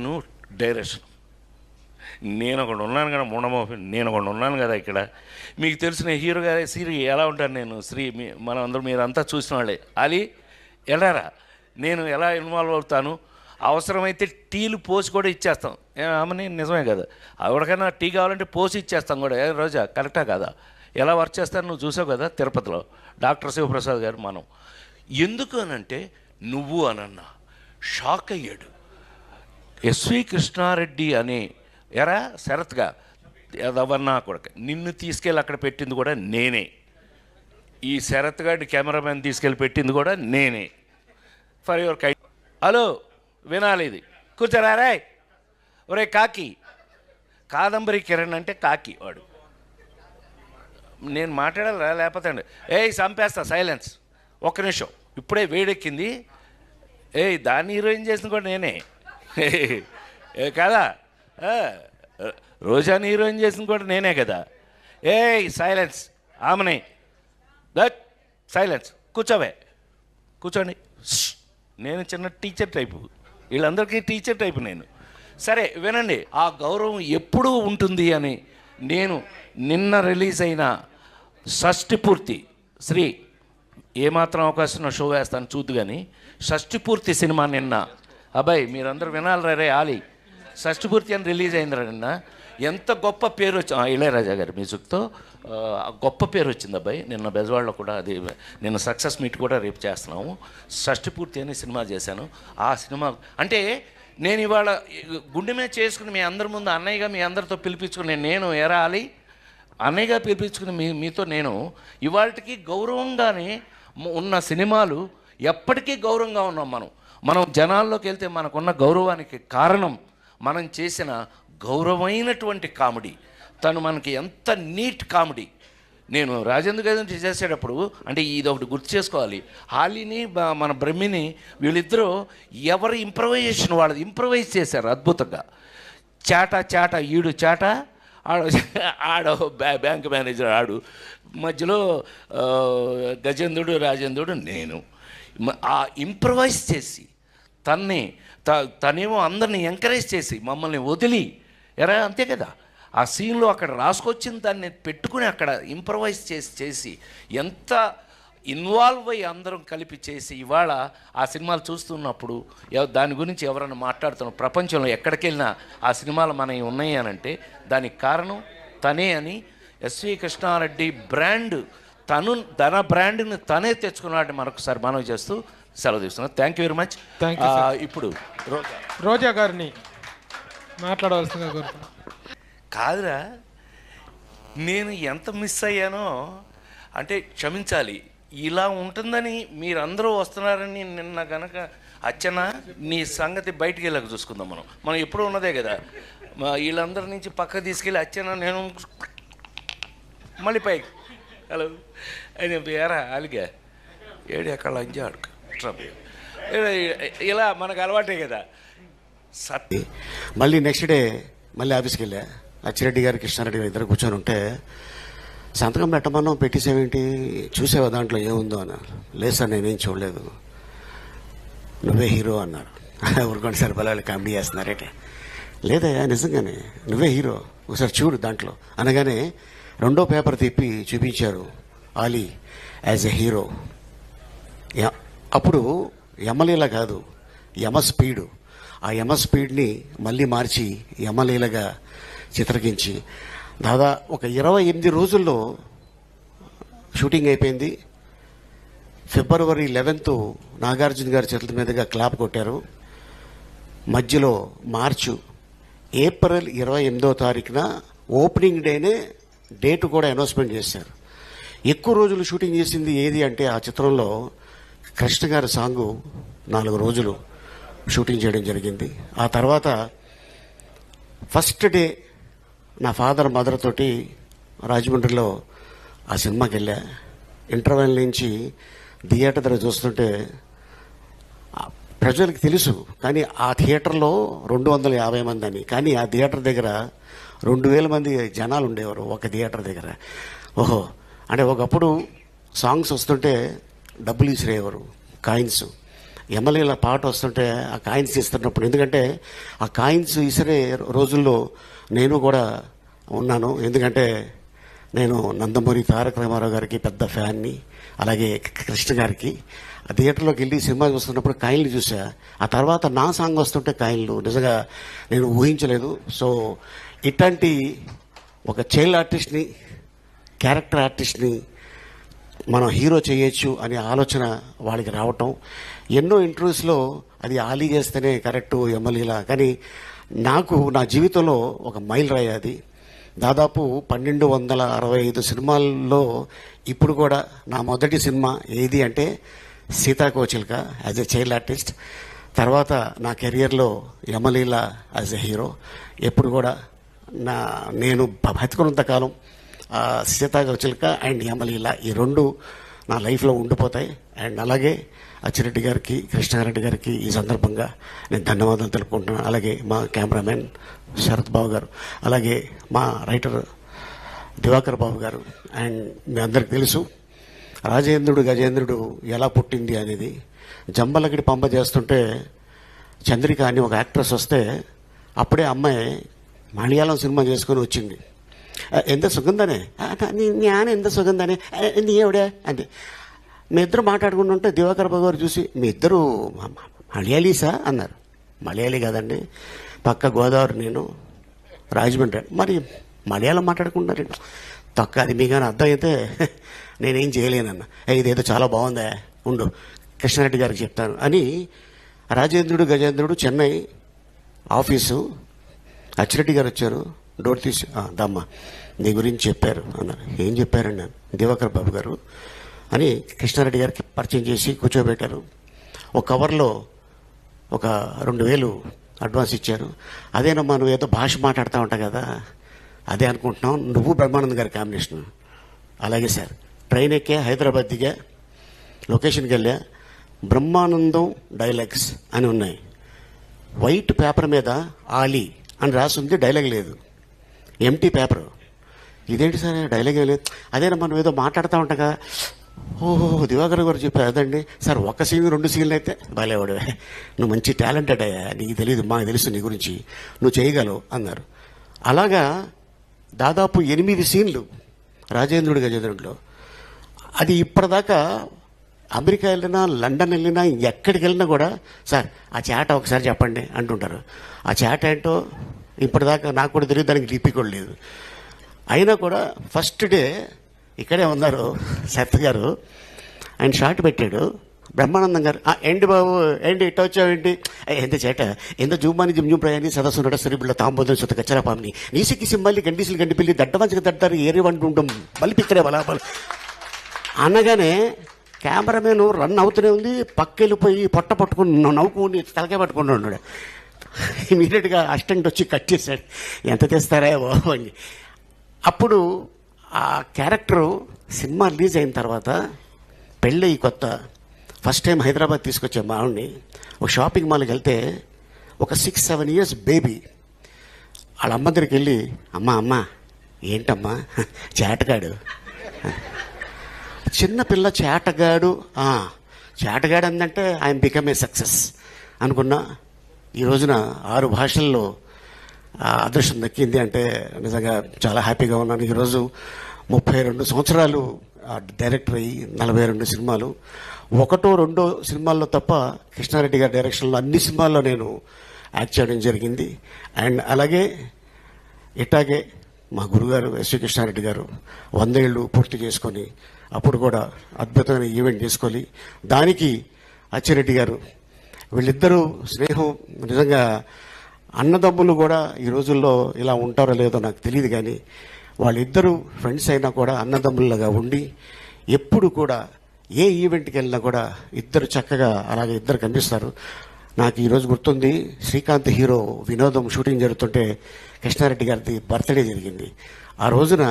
నువ్వు డైరెక్షన్. నేను ఒకడు ఉన్నాను కదా ముండమోహన్ నేను ఒకడు ఉన్నాను కదా ఇక్కడ. మీకు తెలిసిన హీరో గారే శ్రీ ఎలా ఉంటాను నేను? శ్రీ మీ మనం అందరూ మీరంతా చూసిన వాళ్ళే. అలీ ఎలారా నేను ఎలా ఇన్వాల్వ్ అవుతాను? అవసరమైతే టీలు పోసి కూడా ఇచ్చేస్తాం. ఆమె ఆమెని నిజమే కదా. ఎవరికైనా టీ కావాలంటే పోసి ఇచ్చేస్తాం కూడా. ఏ రోజా కరెక్టా కదా? ఎలా వర్క్ చేస్తాను నువ్వు చూసావు కదా తిరుపతిలో? డాక్టర్ శివప్రసాద్ గారు మనం. ఎందుకు అనంటే నువ్వు అనన్నా షాక్ అయ్యాడు. ఎస్వి కృష్ణారెడ్డి అనే ఎరా శరత్గా ఎవరన్నా కొడక. నిన్ను తీసుకెళ్ళి అక్కడ పెట్టింది కూడా నేనే. ఈ శరత్ గారి కెమెరామెన్ తీసుకెళ్ళి పెట్టింది కూడా నేనే. ఫర్ యువర్ కై హలో వినాలి ఇది. కూర్చోరా రే. ఒరే కాకి. కాదంబరి కిరణ్ అంటే కాకి వాడు. నేను మాట్లాడాలా లేకపోతే అండి. ఏయ్ చంపేస్తా సైలెన్స్. ఒక్క నిమిషం. ఇప్పుడే వేడెక్కింది. ఏయ్ దాన్ని హీరోయిన్ చేసిన కూడా నేనే. ఏ కదా? రోజాని హీరోయిన్ చేసింది కూడా నేనే కదా. ఏ సైలెన్స్. ఆమెనే. That silence. కూర్చోవే. కూర్చోండి. నేను చిన్న టీచర్ టైపు. వీళ్ళందరికీ టీచర్ టైపు నేను. సరే వినండి. ఆ గౌరవం ఎప్పుడూ ఉంటుంది అని నేను నిన్న రిలీజ్ అయిన షష్టి పూర్తి శ్రీ ఏమాత్రం అవకాశం షో వేస్తాను చూద్దు కానీ షష్టి పూర్తి సినిమా నిన్న అబ్బాయి మీరందరూ వినాలి రే ఆలి. షష్టి పూర్తి అని రిలీజ్ అయింది నిన్న. ఎంత గొప్ప పేరు వచ్చి ఇళయరాజా గారి మ్యూజిక్తో గొప్ప పేరు వచ్చింది అబ్బాయి. నిన్న బెజవాడలో కూడా అది నిన్న సక్సెస్ మీట్ కూడా రేపు చేస్తున్నాము. షష్టి పూర్తి అని సినిమా చేశాను. ఆ సినిమా అంటే నేను ఇవాళ గుండె మీద చేసుకుని మీ అందరి ముందు అన్నయ్యగా మీ అందరితో పిలిపించుకుని నేను ఎరాలి అన్నయ్యగా పిలిపించుకుని మీ మీతో నేను ఇవాళకి గౌరవంగానే ఉన్న సినిమాలు ఎప్పటికీ గౌరవంగా ఉన్నాం మనం. మనం జనాల్లోకి వెళ్తే మనకున్న గౌరవానికి కారణం మనం చేసిన గౌరవమైనటువంటి కామెడీ. తను మనకి ఎంత నీట్ కామెడీ. నేను రాజేంద్ర గారి చేసేటప్పుడు అంటే ఇది ఒకటి గుర్తు చేసుకోవాలి. హాలీని మన బ్రహ్మిని వీళ్ళిద్దరూ ఎవరి ఇంప్రవైజేషన్ వాళ్ళది ఇంప్రవైజ్ చేశారు అద్భుతంగా. చాట చాట ఈడు చాట ఆడ ఆడ బ్యాంక్ మేనేజర్ ఆడు. మధ్యలో గజేంద్రుడు రాజేంద్రుడు నేను. ఆ ఇంప్రవైజ్ చేసి తన్ని త తనేమో అందరిని ఎంకరేజ్ చేసి మమ్మల్ని వదిలి. ఎరా అంతే కదా. ఆ సీన్లో అక్కడ రాసుకొచ్చిన దాన్ని పెట్టుకుని అక్కడ ఇంప్రవైజ్ చేసి చేసి ఎంత ఇన్వాల్వ్ అయ్యి అందరం కలిపి చేసి ఇవాళ ఆ సినిమాలు చూస్తున్నప్పుడు దాని గురించి ఎవరైనా మాట్లాడుతున్న ప్రపంచంలో ఎక్కడికెళ్ళినా ఆ సినిమాలు మనవి ఉన్నాయి అని అంటే దానికి కారణం తనే అని ఎస్వి కృష్ణారెడ్డి బ్రాండ్ తను తన బ్రాండ్ని తనే తెచ్చుకున్నాడు మరొకసారి మనవి చేస్తూ సెలవు తీసుకున్నాను thank you very much Thank you, ఇప్పుడు రోజా. రోజా గారిని మాట్లాడవలసిందిగా కోరుతున్నాను. కాదురా నేను ఎంత మిస్ అయ్యానో అంటే క్షమించాలి ఇలా ఉంటుందని మీరందరూ వస్తున్నారని నిన్న గనక అచ్చన నీ సంగతి బయటికి వెళ్ళక చూసుకుందాం మనం. మనం ఎప్పుడూ ఉన్నదే కదా. మా వీళ్ళందరి నుంచి పక్క తీసుకెళ్ళి అచ్చన నేను మళ్ళీ పైకి. హలో ఆయన ఏరా అలిగా ఏడు ఎక్కడ లంజా అడుగు ఇలా మనకు అలవాటే కదా. సత్ మళ్ళీ నెక్స్ట్ డే మళ్ళీ ఆఫీస్కి వెళ్ళా. అచ్చిరెడ్డి గారు కృష్ణారెడ్డి గారు ఇద్దరు కూర్చొని ఉంటే సంతకం పెట్టమన్నాం పెట్టేసేవేంటి చూసావా దాంట్లో ఏముందో? అన్నారు. లేదు సార్ నేనేం చూడలేదు. నువ్వే హీరో అన్నారు. ఊరుకోండి సార్ పిల్లలు కామెడీ చేస్తున్నారేటే లేదయ్యా నిజంగానే నువ్వే హీరో. ఒకసారి చూడు దాంట్లో. అనగానే రెండో పేపర్ తిప్పి చూపించారు Ali as a hero. Yeah. అప్పుడు యమలీల కాదు యమ స్పీడు ఆ యమ స్పీడ్ని మళ్ళీ మార్చి యమలీలగా చిత్రకించి. దాదా ఒక ఇరవై ఎనిమిది రోజుల్లో షూటింగ్ అయిపోయింది. ఫిబ్రవరి లెవెన్త్ నాగార్జున గారి చేతుల మీదుగా క్లాప్ కొట్టారు. మధ్యలో మార్చు ఏప్రిల్ ఇరవై ఎనిమిదో తారీఖున ఓపెనింగ్ డేనే డేట్ కూడా అనౌన్స్మెంట్ చేశారు. ఎక్కువ రోజులు షూటింగ్ చేసింది ఏది అంటే ఆ చిత్రంలో కృష్ణ గారి సాంగు నాలుగు రోజులు షూటింగ్ చేయడం జరిగింది. ఆ తర్వాత ఫస్ట్ డే నా ఫాదర్ మదర్ తోటి రాజమండ్రిలో ఆ సినిమాకి వెళ్ళా. ఇంటర్వెల్ నుంచి థియేటర్ దగ్గర చూస్తుంటే ప్రజలకు తెలుసు కానీ ఆ థియేటర్లో రెండు వందల యాభై మంది అని. కానీ ఆ థియేటర్ దగ్గర రెండు వేల మంది జనాలు ఉండేవారు ఒక థియేటర్ దగ్గర. ఓహో అంటే ఒకప్పుడు సాంగ్స్ వస్తుంటే డబ్బులు ఇసిరేవారు కాయిన్స్. ఎమ్మెల్యేల పాట వస్తుంటే ఆ కాయిన్స్ ఇస్తున్నప్పుడు ఎందుకంటే ఆ కాయిన్స్ ఇసరే రోజుల్లో నేను కూడా ఉన్నాను. ఎందుకంటే నేను నందమూరి తారక రామారావు గారికి పెద్ద ఫ్యాన్ని అలాగే కృష్ణ గారికి. ఆ థియేటర్లోకి వెళ్ళి సినిమా చూస్తున్నప్పుడు కాయిన్లు చూసా. ఆ తర్వాత నా సాంగ్ వస్తుంటే కాయిన్లు. నిజంగా నేను ఊహించలేదు. సో ఇట్లాంటి ఒక చైల్డ్ ఆర్టిస్ట్ని క్యారెక్టర్ ఆర్టిస్ట్ని మనం హీరో చేయొచ్చు అనే ఆలోచన వాళ్ళకి రావటం. ఎన్నో ఇంటర్వ్యూస్లో అది ఆలీ చేస్తేనే కరెక్టు ఎమ్మెల్యేలా. కానీ నాకు నా జీవితంలో ఒక మైల్ రాయి అది. దాదాపు పన్నెండు వందల అరవై ఐదు సినిమాల్లో ఇప్పుడు కూడా నా మొదటి సినిమా ఏది అంటే Seethakokachilaka as a child artist. తర్వాత నా కెరియర్లో యమలీల యాజ్ ఎ హీరో. ఎప్పుడు కూడా నా నేను బతికున్నంత సీతా ఆ అండ్ యమలీల ఈ రెండు నా లైఫ్లో ఉండిపోతాయి. అండ్ అలాగే అచ్చిరెడ్డి గారికి కృష్ణారెడ్డి గారికి ఈ సందర్భంగా నేను ధన్యవాదాలు తెలుపుకుంటున్నాను. అలాగే మా కెమెరామెన్ శరత్ బాబు గారు అలాగే మా రైటర్ దివాకర్ బాబు గారు అండ్ మీ అందరికి తెలుసు రాజేంద్రుడు గజేంద్రుడు ఎలా పుట్టింది అనేది. జంబలగిడి పంప చేస్తుంటే చంద్రిక అని ఒక యాక్ట్రెస్ వస్తే అప్పుడే అమ్మాయి మలయాళం సినిమా చేసుకొని వచ్చింది. "ఆ, ఎంత సుగంధనే "ఆ, నీ ఎంత సుగంధనే "ఆ, నీ ఎవడే అంటే మీ ఇద్దరు మాట్లాడుకుంటుంటే దివాకర్ బాబు గారు చూసి మీ ఇద్దరు మలయాళీసా అన్నారు మలయాళీ కాదండి పక్క గోదావరి నేను రాజమండ్రి మరి మలయాళం మాట్లాడుకుంటున్నారు తొక్క అది మీకు కానీ అర్థమైతే నేనేం చేయలేనన్న "ఏ, ఇదేదో చాలా బాగుందా ఉండు కృష్ణారెడ్డి గారికి చెప్తాను అని రాజేంద్రుడు గజేంద్రుడు చెన్నై ఆఫీసు అచ్చిరెడ్డి గారు వచ్చారు డోర్ తీసి దమ్మ. నీ గురించి చెప్పారు అన్నారు. ఏం చెప్పారండి అని దివాకర్ బాబు గారు అని కృష్ణారెడ్డి గారికి పరిచయం చేసి కూర్చోబెట్టారు. ఒక కవర్లో ఒక రెండు వేలు అడ్వాన్స్ ఇచ్చారు. అదేనమ్మా నువ్వు ఏదో భాష మాట్లాడుతూ ఉంటావు కదా అదే అనుకుంటున్నాం. నువ్వు బ్రహ్మానంద్ గారి కాంబినేషన్. అలాగే సార్ ట్రైన్ ఎక్కే హైదరాబాద్ దిగా లొకేషన్కి వెళ్ళా బ్రహ్మానందం డైలాగ్స్ అని ఉన్నాయి. వైట్ పేపర్ మీద ఆలీ అని రాసి ఉంది డైలాగ్ లేదు. Empty paper. ఇదేంటి సార్ డైలాగ్ ఏం లేదు. అదేనా మనం ఏదో మాట్లాడుతూ ఉంటాగా ఓహో దివాకర్ గారు చెప్పారు అదండి. సార్ ఒక సీన్ రెండు సీన్లు అయితే బాలేవాడు నువ్వు మంచి టాలెంటెడ్ అయ్యా నీకు తెలియదు మాకు తెలుసు నీ గురించి. నువ్వు చేయగలవు అన్నారు. అలాగా దాదాపు ఎనిమిది సీన్లు రాజేంద్రుడి గజేంద్రుడిలో. అది ఇప్పటిదాకా అమెరికా వెళ్ళినా లండన్ వెళ్ళినా ఎక్కడికి వెళ్ళినా కూడా సార్ ఆ చాట ఒకసారి చెప్పండి అంటుంటారు. ఆ చాట ఏంటో ఇప్పటిదాకా నాకు కూడా తెలియదు దానికి లిపి కూడా లేదు. అయినా కూడా ఫస్ట్ డే ఇక్కడే ఉన్నారు సత్ గారు. ఆయన షార్ట్ పెట్టాడు. బ్రహ్మానందం గారు ఏంటి బాబు? ఏంటి ఇట్ట వచ్చావేంటి ఎంత చేట? ఎంత జూమాని జిమ్జూమ్ ప్రయాణి సదస్సు నడ సరిబిళ్ళ తాంబోదం సుత కచ్చరాపామిని నీసికి సింబల్లి గండిసిలు గండిపిల్లి దడ్డ దడ్డమంచక దడ్డారు ఏరి వంటి బలిపిక్కడే బలిపి అనగానే కెమెరామెన్ రన్ అవుతూనే ఉంది. పక్కెళ్ళిపోయి పొట్ట పట్టుకుని నవ్వుకుని తలకాయ పట్టుకుని ఉన్నాడు. ఇమీడియట్గా అసిస్టెంట్ వచ్చి కట్ చేశాడు. ఎంత తెస్తారా బాబు అని. అప్పుడు ఆ క్యారెక్టరు సినిమా రిలీజ్ అయిన తర్వాత పెళ్ళి కొత్త. ఫస్ట్ టైం హైదరాబాద్ తీసుకొచ్చే మావిడిని ఒక షాపింగ్ మాల్కి వెళ్తే ఒక సిక్స్ సెవెన్ ఇయర్స్ బేబీ వాళ్ళ అమ్మ దగ్గరికి వెళ్ళి అమ్మ అమ్మ ఏంటమ్మా? చేటగాడు. చిన్న పిల్ల చేటగాడు. చేటగాడు అందంటే ఆయన బికమ్ ఏ సక్సెస్ అనుకున్నా. ఈ రోజున ఆరు భాషల్లో అదృష్టం దక్కింది అంటే నిజంగా చాలా హ్యాపీగా ఉన్నాను. ఈరోజు ముప్పై రెండు సంవత్సరాలు డైరెక్టర్ అయ్యి నలభై రెండు సినిమాలు. ఒకటో రెండో సినిమాల్లో తప్ప కృష్ణారెడ్డి గారి డైరెక్షన్లో అన్ని సినిమాల్లో నేను యాక్ట్ చేయడం జరిగింది. అండ్ అలాగే ఇట్లాగే మా గురుగారు ఎస్వి కృష్ణారెడ్డి గారు వందేళ్ళు పూర్తి చేసుకొని అప్పుడు కూడా అద్భుతమైన ఈవెంట్ చేసుకొని దానికి అచ్చిరెడ్డి గారు వీళ్ళిద్దరూ స్నేహం నిజంగా అన్నదమ్ములు కూడా ఈ రోజుల్లో ఇలా ఉంటారో లేదో నాకు తెలియదు కానీ వాళ్ళిద్దరూ ఫ్రెండ్స్ అయినా కూడా అన్నదమ్ములుగా ఉండి ఎప్పుడు కూడా ఏ ఈవెంట్కి వెళ్ళినా కూడా ఇద్దరు చక్కగా అలాగే ఇద్దరు కనిపిస్తారు. నాకు ఈరోజు గుర్తుంది శ్రీకాంత్ హీరో వినోదం షూటింగ్ జరుగుతుంటే కృష్ణారెడ్డి గారిది బర్త్డే జరిగింది. ఆ రోజున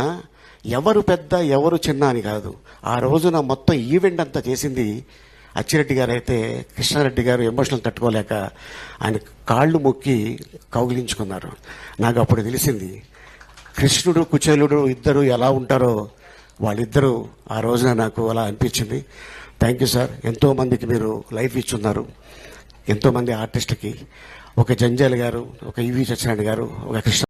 ఎవరు పెద్ద ఎవరు చిన్న అని కాదు ఆ రోజున మొత్తం ఈవెంట్ అంతా చేసింది అచ్చిరెడ్డి గారు అయితే కృష్ణారెడ్డి గారు ఎమోషనల్ తట్టుకోలేక ఆయన కాళ్ళు మొక్కి కౌగిలించుకున్నారు. నాకు అప్పుడు తెలిసింది కృష్ణుడు కుచేలుడు ఇద్దరు ఎలా ఉంటారో వాళ్ళిద్దరూ ఆ రోజున నాకు అలా అనిపించింది. Thank you sir. ఎంతోమందికి మీరు లైఫ్ ఇచ్చున్నారు. ఎంతోమంది ఆర్టిస్ట్కి. ఒక జంజాల్ గారు ఒక ఈవి సత్యనారాయణ గారు ఒక కృష్ణ